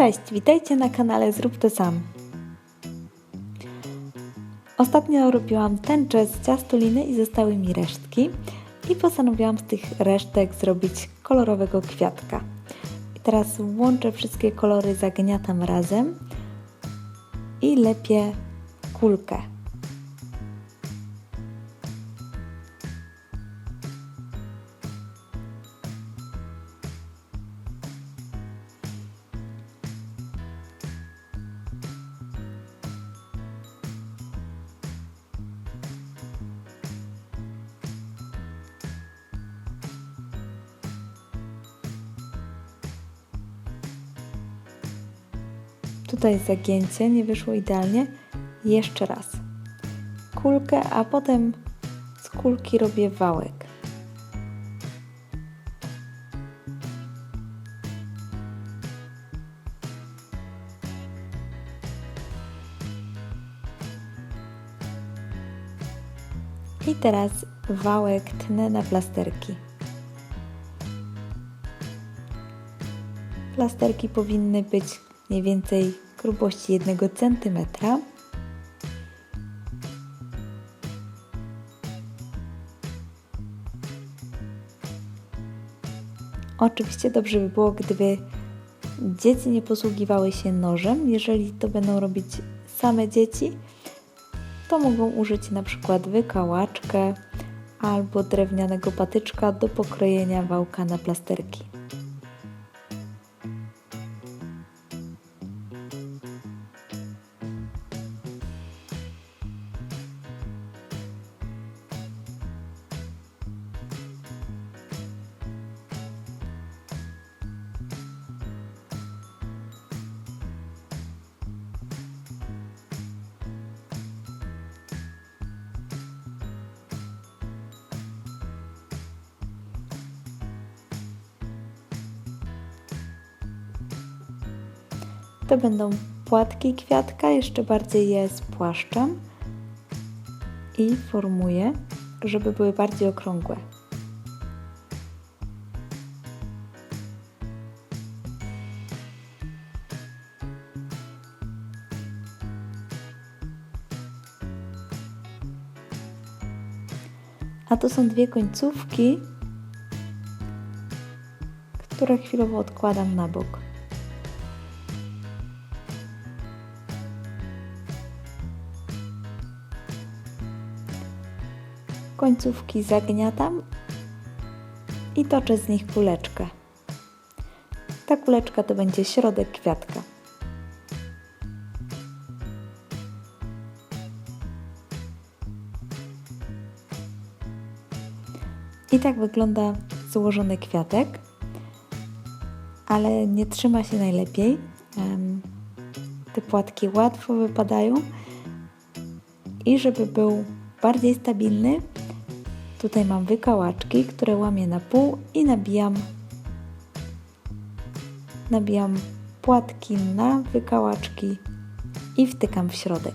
Cześć, witajcie na kanale Zrób to sam. Ostatnio robiłam tęczę z ciastoliny i zostały mi resztki i postanowiłam z tych resztek zrobić kolorowego kwiatka. I teraz łączę wszystkie kolory, zagniatam razem i lepię kulkę. Tutaj zagięcie nie wyszło idealnie. Jeszcze raz. Kulkę, a potem z kulki robię wałek. I teraz wałek tnę na plasterki. Plasterki powinny być mniej więcej grubości 1 cm. Oczywiście dobrze by było, gdyby dzieci nie posługiwały się nożem. Jeżeli to będą robić same dzieci, to mogą użyć na przykład wykałaczkę albo drewnianego patyczka do pokrojenia wałka na plasterki. To będą płatki kwiatka, jeszcze bardziej je spłaszczam i formuję, żeby były bardziej okrągłe. A to są dwie końcówki, które chwilowo odkładam na bok. Końcówki zagniatam i toczę z nich kuleczkę. Ta kuleczka to będzie środek kwiatka. I tak wygląda złożony kwiatek, ale nie trzyma się najlepiej. Te płatki łatwo wypadają i żeby był bardziej stabilny, tutaj mam wykałaczki, które łamię na pół i nabijam nabijam płatki na wykałaczki i wtykam w środek.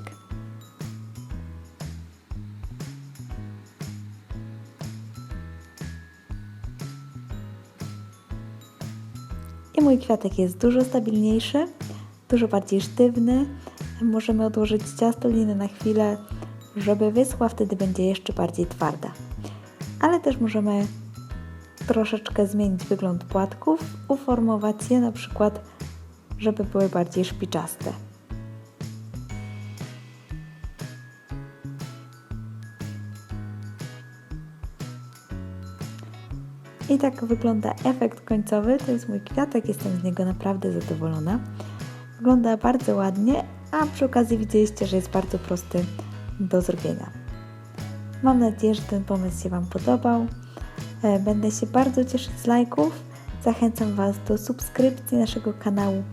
I mój kwiatek jest dużo stabilniejszy, dużo bardziej sztywny. Możemy odłożyć ciastolinę na chwilę, żeby wyschła, wtedy będzie jeszcze bardziej twarda. Ale też możemy troszeczkę zmienić wygląd płatków, uformować je na przykład, żeby były bardziej szpiczaste. I tak wygląda efekt końcowy. To jest mój kwiatek, jestem z niego naprawdę zadowolona. Wygląda bardzo ładnie, a przy okazji widzieliście, że jest bardzo prosty do zrobienia. Mam nadzieję, że ten pomysł się Wam podobał. E, będę się bardzo cieszyć z lajków. Zachęcam Was do subskrypcji naszego kanału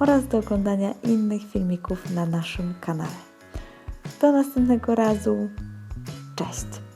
oraz do oglądania innych filmików na naszym kanale. Do następnego razu. Cześć!